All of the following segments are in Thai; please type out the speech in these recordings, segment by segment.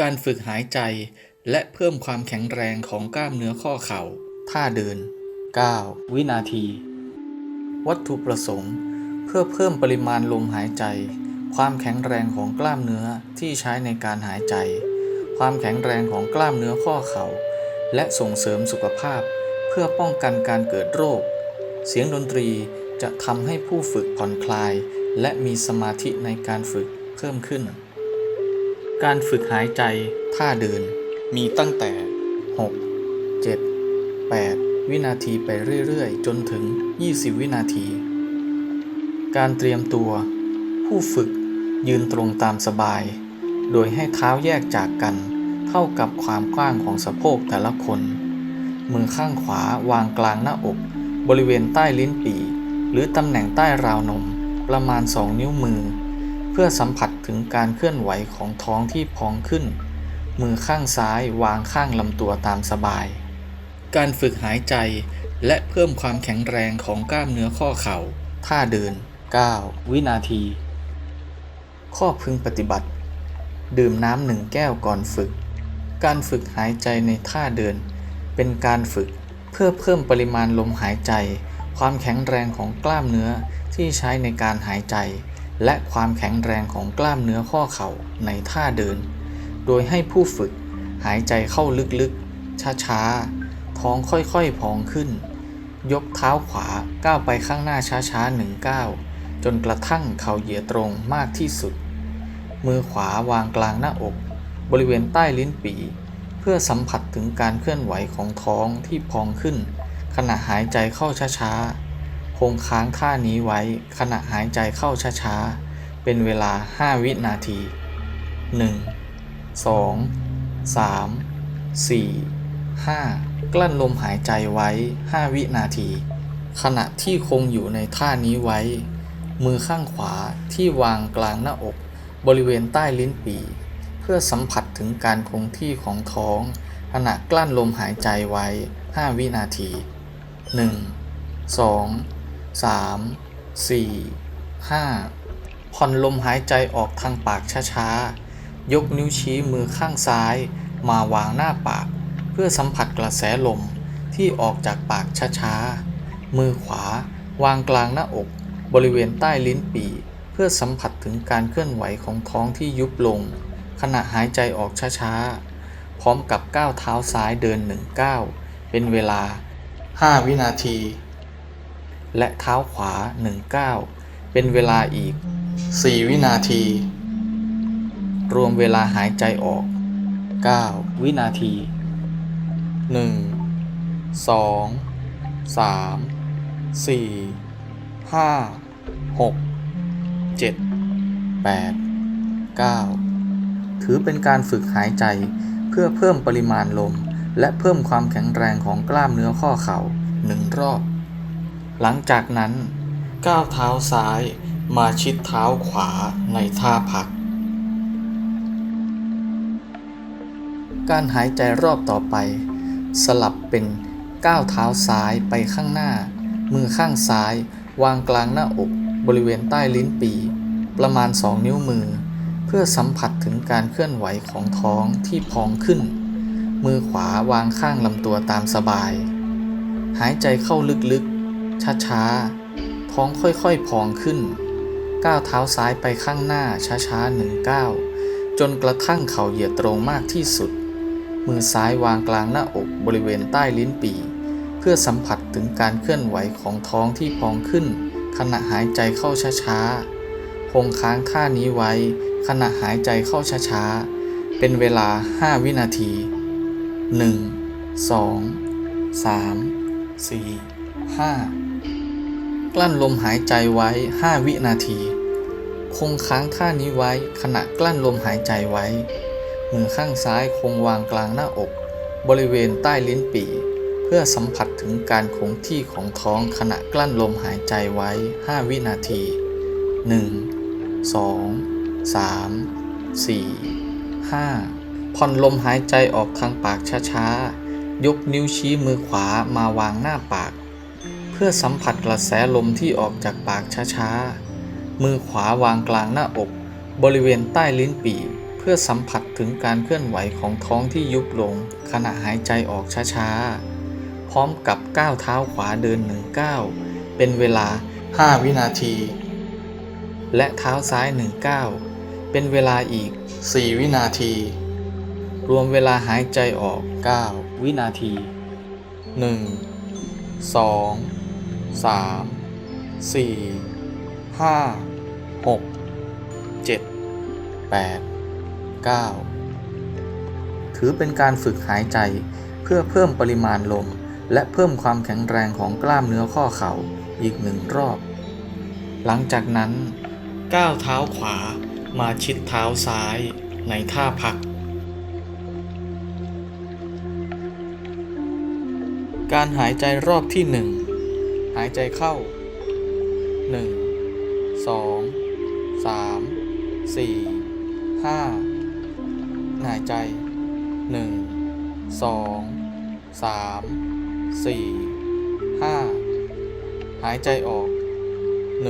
การฝึกหายใจและเพิ่มความแข็งแรงของกล้ามเนื้อข้อเข่า ท่าเดิน 9 วินาที วัตถุประสงค์ เพื่อเพิ่มปริมาณลมหายใจ ความแข็งแรงของกล้ามเนื้อที่ใช้ในการหายใจ ความแข็งแรงของกล้ามเนื้อข้อเข่า และส่งเสริมสุขภาพ เพื่อป้องกันการเกิดโรค เสียงดนตรีจะทำให้ผู้ฝึกผ่อนคลาย และมีสมาธิในการฝึกเพิ่มขึ้น การฝึกหายใจท่าเดิน มีตั้งแต่ 6 7 8 วินาทีไปเรื่อยๆ จนถึง 20 วินาที การเตรียมตัว ผู้ฝึกยืนตรงตามสบาย โดยให้เท้าแยกจากกัน เท่ากับความกว้างของสะโพกแต่ละคน มือข้างขวาวางกลางหน้าอก บริเวณใต้ลิ้นปี่หรือตำแหน่งใต้ราวนม ประมาณ 2 นิ้วมือ เพื่อสัมผัสถึงการเคลื่อนไหวของท้องที่พองขึ้น มือข้างซ้ายวางข้างลำตัวตามสบาย การฝึกหายใจและเพิ่มความแข็งแรงของกล้ามเนื้อข้อเข่า ท่าเดิน 9 วินาที ข้อพึงปฏิบัติ ดื่มน้ำหนึ่งแก้วก่อนฝึก การฝึกหายใจในท่าเดิน เป็นการฝึกเพื่อเพิ่มปริมาณลมหายใจ ความแข็งแรงของกล้ามเนื้อที่ใช้ในการหายใจ และความแข็งแรงของกล้ามเนื้อข้อเข่าในท่าเดิน โดยให้ผู้ฝึกหายใจเข้าลึกๆ ช้าๆ ท้องค่อยๆ พองขึ้น ยกเท้าขวาก้าวไปข้างหน้าช้าๆหนึ่งก้าวจนกระทั่งเข่าเหยียดตรงมากที่สุด มือขวาวางกลางหน้าอก บริเวณใต้ลิ้นปี่เพื่อสัมผัสถึงการเคลื่อนไหวของท้องที่พองขึ้น ขณะหายใจเข้าช้าๆ คงค้างท่านี้ไว้ขณะหายใจเข้าช้าๆ เป็นเวลา 5 วินาที 1 2 3 4 5 กลั้นลมหายใจไว้ 5 วินาที ขณะที่คงอยู่ในท่านี้ไว้ มือข้างขวาที่วางกลางหน้าอก บริเวณใต้ลิ้นปี่เพื่อสัมผัสถึงการคงที่ของท้อง ขณะกลั้นลมหายใจไว้ 5 วินาที 1 2 3 4 5 ผ่อนลมหายใจออกทางปากช้าๆ ยกนิ้วชี้มือข้างซ้าย มาวางหน้าปาก เพื่อสัมผัสกระแสลมที่ออกจากปากช้าๆ มือขวาวางกลางหน้าอกบริเวณใต้ลิ้นปี่เพื่อสัมผัสถึงการเคลื่อนไหวของท้องที่ยุบลง ขณะหายใจออกช้าๆ พร้อมกับก้าวเท้าซ้ายเดินหนึ่งก้าวเป็นเวลา 5 วินาที และเท้าขวาหนึ่งก้าเป็นเวลาอีก 4 วินาที รวมเวลาหายใจออก 9 วินาที 1 2 3 4 5 6 7 8 9 ถือเป็นการฝึกหายใจเพื่อเพิ่มปริมาณลม และเพิ่มความแข็งแรงของกล้ามเนื้อข้อเข่าหนึ่งรอบ หลังจากนั้น ก้าวเท้าซ้ายมาชิดเท้าขวาในท่าพัก การหายใจรอบต่อไป สลับเป็นก้าวเท้าซ้ายไปข้างหน้า มือข้างซ้าย วางกลางหน้าอกบริเวณใต้ลิ้นปี ประมาณ 2 นิ้วมือ เพื่อสัมผัสถึงการเคลื่อนไหวของท้องที่พองขึ้น มือขวาวางข้างลำตัวตามสบาย หายใจเข้าลึก ช้าๆ ท้องค่อยๆพองขึ้น ก้าวเท้าซ้ายไปข้างหน้าช้าๆหนึ่งก้าวจนกระทั่งเข่าเหยียดตรงมากที่สุด มือซ้ายวางกลางหน้าอกบริเวณใต้ลิ้นปี่เพื่อสัมผัสถึงการเคลื่อนไหวของท้องที่พองขึ้น ขณะหายใจเข้าช้าๆ คงค้างท่านี้ไว้ ขณะหายใจเข้าช้าๆ เป็นเวลา 5 วินาที 1 2 3 4 5 กลั้นลมหายใจไว้ 5 วินาที คงค้างท่านี้ไว้ขณะกลั้นลมหายใจไว้ มือข้างซ้ายคงวางกลางหน้าอก บริเวณใต้ลิ้นปี่ เพื่อสัมผัสถึงการคงที่ของท้องขณะกลั้นลมหายใจไว้ 5 วินาที 1 2 3 4 5ผ่อนลมหายใจออกทางปากช้าๆ ยกนิ้วชี้มือขวามาวางหน้าปาก พื่อสัมผัสกระแสลมที่ออกจากปากช้าๆ มือขวาวางกลางหน้าอก บริเวณใต้ลิ้นปี่เพื่อสัมผัสถึงการเคลื่อนไหวของท้องที่ยุบลง ขณะหายใจออกช้าๆ พร้อมกับก้าวเท้าขวาเดินหนึ่งก้าวเป็นเวลา 5 วินาที และเท้าซ้ายหนึ่งก้าวเป็นเวลาอีก 4 วินาที รวมเวลาหายใจออก 9 วินาที 1 2 3 4 5 6 7 8 9ถือเป็นการฝึกหายใจเพื่อเพิ่มปริมาณลม และเพิ่มความแข็งแรงของกล้ามเนื้อข้อเข่าอีกหนึ่งรอบ หลังจากนั้นก้าวเท้าขวามาชิดเท้าซ้ายในท่าพัก การหายใจรอบที่หนึ่งายใจเข้า 1 2 3 4 5 หายใจ 1 2 3 4 5 หายใจออก 1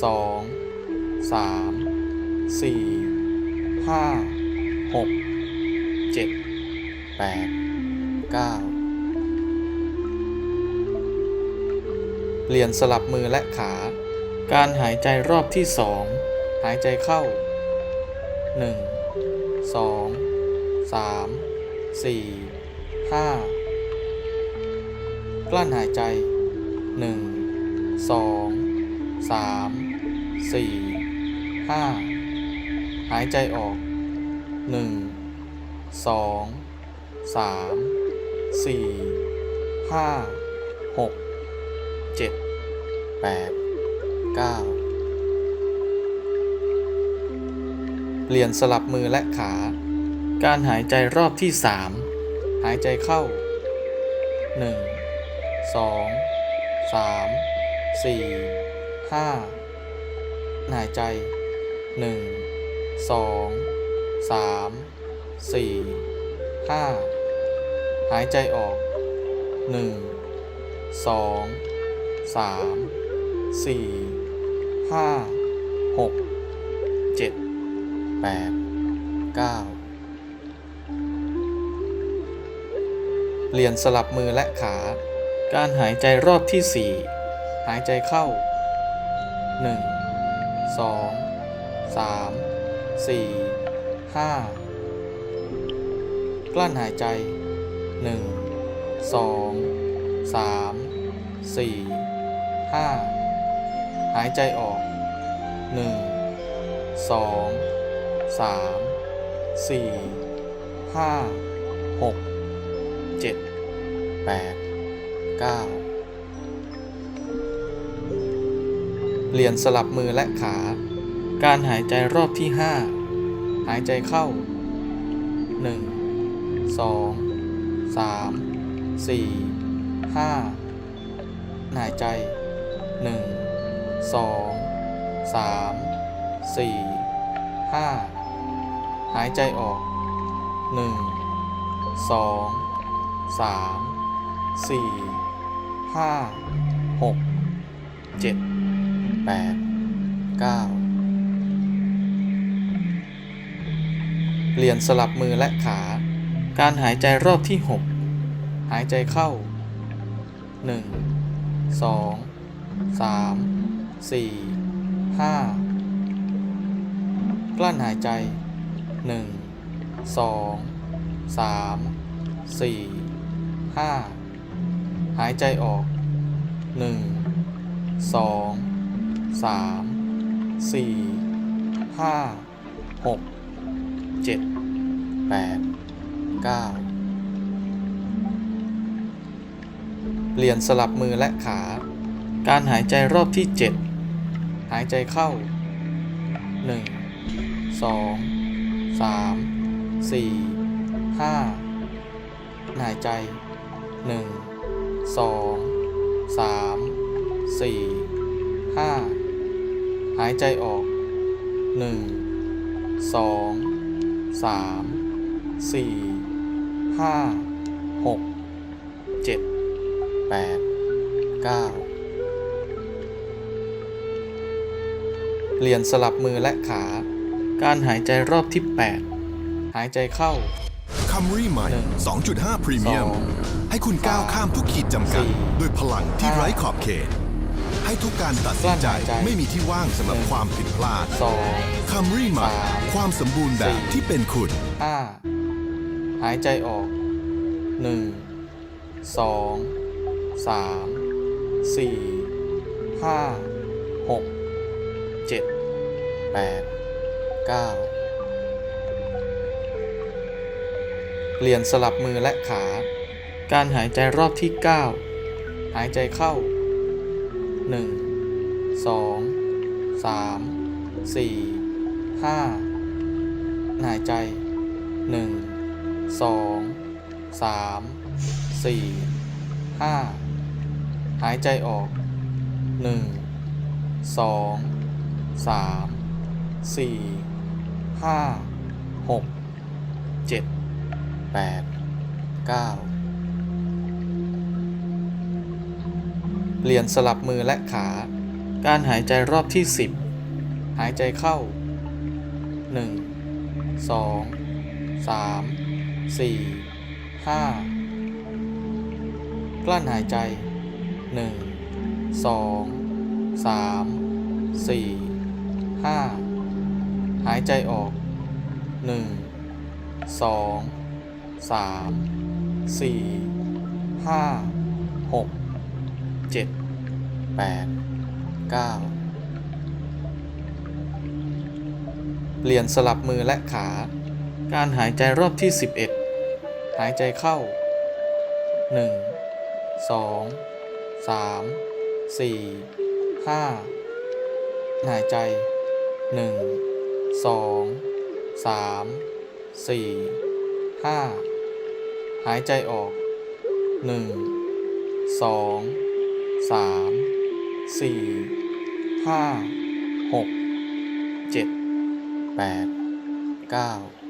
2 3 4 5 6 7 8 9 เปลี่ยนสลับมือและขา การหายใจรอบที่สองหายใจเข้า 1 2 3 4 5 กลั้นหายใจ 1 2 3 4 5 หายใจออก 1 2 3 4 5 6 7 8 9เปลี่ยนสลับมือและขา การหายใจรอบที่3หายใจเข้า1 2 3 4 5หายใจ1 2 3 4 5หายใจออก1สอง สามสี่ห้าหกเจ็ดแปดเก้าเปลี่ยนสลับมือและขา การหายใจรอบที่สี่หายใจเข้าหนึ่งสองสามสี่ห้ากลั้นหายใจหนึ่งส องสามสี่ห้าหายใจออกหนึ่งสองสามสี่ห้าหกเจ็ดแปดเก้าเปลี่ยนสลับมือและขา การหายใจรอบที่ห้าหายใจเข้าหายใจ หนึ่งสองสามสี่ห้าหายใจ1 2 3 4 5หายใจออก1 2 3 4 5 6 7 8 9เปลี่ยนสลับมือและขา การหายใจรอบที่6หายใจเข้าหนึ่งสอง 1 2 3 4 5กลั้นหายใจ1 2 3 4 5หายใจออก1 2 3 4 5 6 7 8 9เปลี่ยนสลับมือและขา การหายใจรอบที่ 7 หายใจเข้า 1 2 3 4 5 หายใจ 1 2 3 4 5 หายใจออก 1 2 3 4 5 6 7 8 9 เปลี่ยนสลับมือและขา การหายใจรอบที่ 8 หายใจเข้า คัมรี่ใหม่หนึ่ง2.5 พรีเมียมสองให้คุณก้าวข้ามทุกขีดจำกัดสี่ด้วยพลังที่ห้าไร้ขอบเขต ให้ทุกการตัดสินใจกลั้นหายใจไม่มีที่ว่างสำหรับหนึ่งความผิดพลาด2คัมรี่ใหม่สามความสมบูรณ์แบบสี่ที่เป็นคุณ 5 หายใจออก 1 2 3 4 5 6 7 8 9เปลี่ยนสลับมือและขา การหายใจรอบที่ 9 หายใจเข้า 1 2 3 4 5 หายใจ 1 2 3 4 5 หายใจออก 1 2 3 4 5 6 7 8 9เปลี่ยนสลับมือและขา การหายใจรอบที่10หายใจเข้า1 2 3 4 5กลั้นหายใจ1 2 3 4 5หาายใจออก 1 2 3 4 5 6 7 8 9 เปลี่ยนสลับมือและขา การหายใจรอบที่ 11 หายใจเข้า 1 2 3 4 5 หายใจ 1 2 3 4 5หายใจออก1 2 3 4 5 6 7 8 9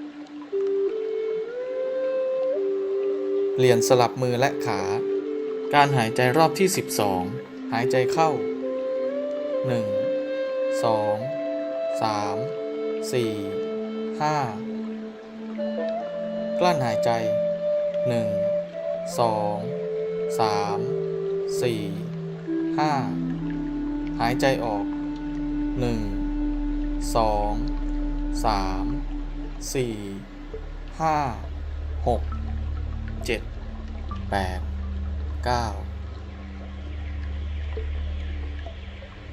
เปลี่ยนสลับมือและขา การหายใจรอบที่ 12 หายใจเข้า 1 2 3 4 5 กลั้นหายใจ 1 2 3 4 5 หายใจออก 1 2 3 4 5 6 7 8 9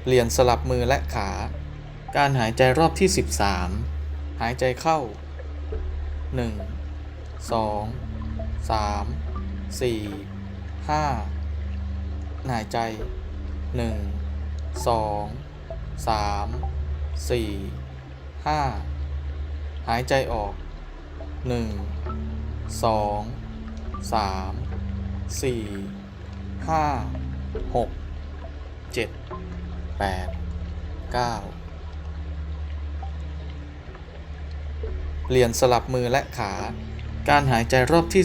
เปลี่ยนสลับมือและขา การหายใจรอบที่ 13 หายใจเข้า 1 2 3 4 5 หายใจ 1 2 3 4 5 หายใจออก 1 2 3 4 5 6 7 8 9เปลี่ยนสลับมือและขา การหายใจรอบที่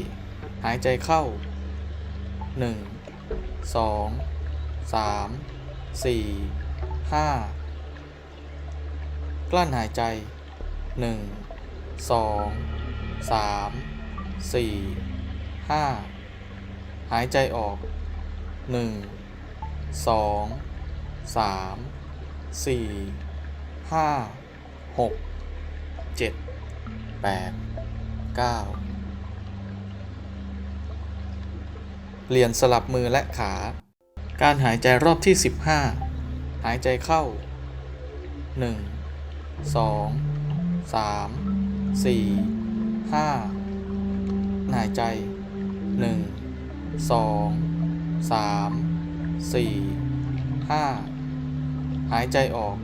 14 หายใจเข้า 1 2 3 4 5 กลั้นหายใจ 1 2 3 4 5 หายใจออก 1 2 3 4 5 6 7 8 9เปลี่ยนสลับมือและขา การหายใจรอบที่ 15 หายใจเข้า 1 2 3 4 5 หายใจ 1 2 3 4 5 หายใจออก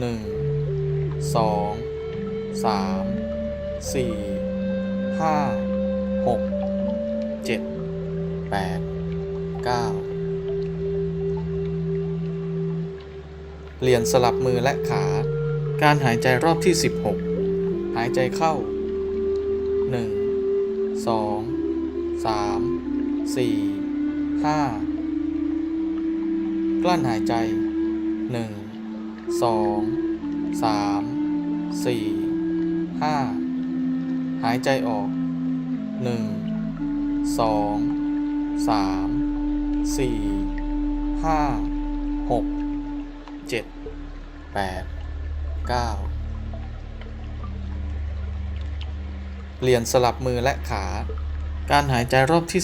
1 2 3 4 5 6 7 8 9เปลี่ยนสลับมือและขา การหายใจรอบที่ 16 หายใจเข้า 1 2 3 4 5 กลั้นหายใจ 1 2 3สี่ห้า หายใจออกหนึ่งสองสามสี่ห้าหกเจ็ดแปดเก้าเปลี่ยนสลับมือและขา การหายใจรอบที่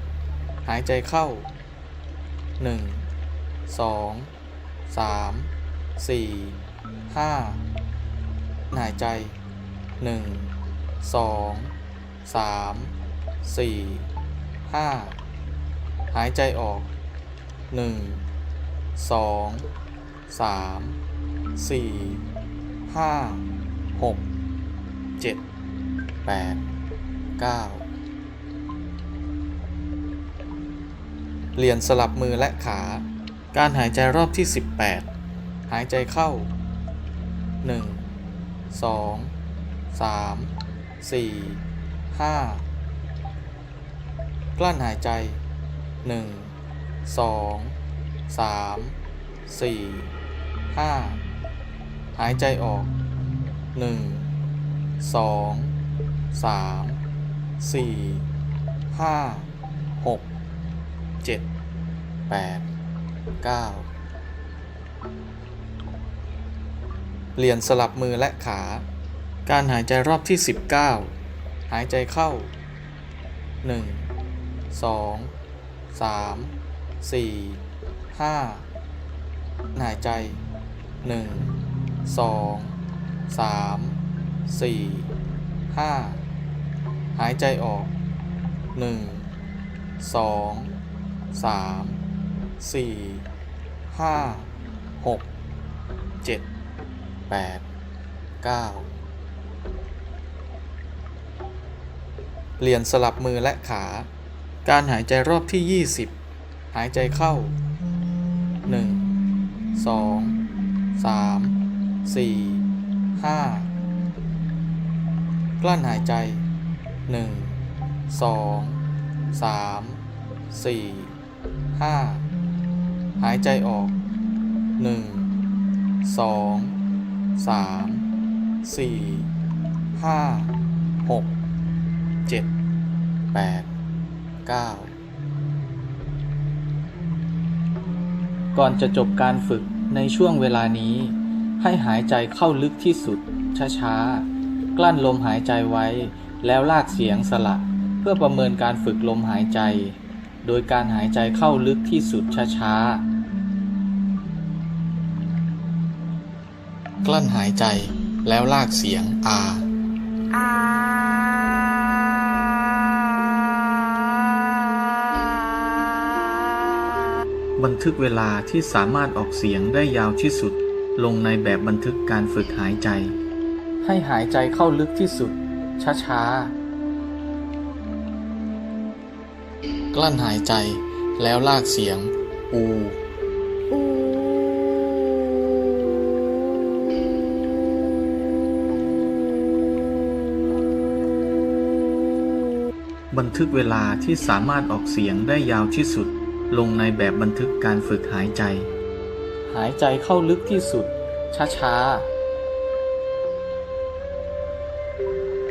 17 หายใจเข้า 1 2 3 4 5 หายใจ 1 2 3 4 5หายใจออก1 2 3 4 5 6 7 8 9เปลี่ยนสลับมือและขา การหายใจรอบที่ 18 หายใจเข้า 1 2 3 4 5 กลั้นหายใจ 1 2 3 4 5 หายใจออก 1 2 3 4 5 6เจ็ดแปดเก้าเปลี่ยนสลับมือและขา การหายใจรอบที่ 19 หายใจเข้า 1 2 3 4 5 หายใจ 1 2 3 4 5 หายใจออก 1 2 3 4 5 6 7 8 9 เปลี่ยนสลับมือและขา การหายใจรอบที่ 20 หายใจเข้า 1 2 3 4 5 กลั้นหายใจ 1 2สามสี่ห้ายใจออกหนึ่งสองสามสี่ห้าหก เจ็ดแปดเก้าก่อนจะจบการฝึกในช่วงเวลานี้ ให้หายใจเข้าลึกที่สุด ช้าๆ กลั้นลมหายใจไว้ แล้วลากเสียงสละ เพื่อประเมินการฝึกลมหายใจ โดยการหายใจเข้าลึกที่สุดช้าๆ กลั้นหายใจแล้วลากเสียงอา บันทึกเวลาที่สามารถออกเสียงได้ยาวที่สุด ลงในแบบบันทึกการฝึกหายใจ ให้หายใจเข้าลึกที่สุด ช้าๆ กลั้นหายใจแล้วลากเสียง อู บันทึกเวลาที่สามารถออกเสียงได้ยาวที่สุด ลงในแบบบันทึกการฝึกหายใจ หายใจเข้าลึกที่สุด ช้าๆ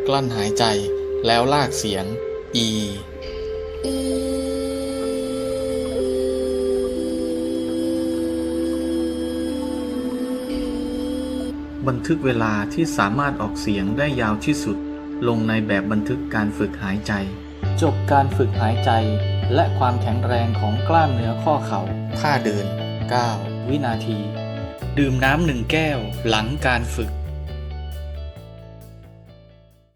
กลั้นหายใจแล้วลากเสียง อีบันทึกเวลาที่สามารถออกเสียงได้ยาวที่สุด ลงในแบบบันทึกการฝึกหายใจ จบการฝึกหายใจ และความแข็งแรงของกล้ามเนื้อข้อเข่าท่าเดิน 9 วินาที ดื่มน้ำหนึ่งแก้วหลังการฝึก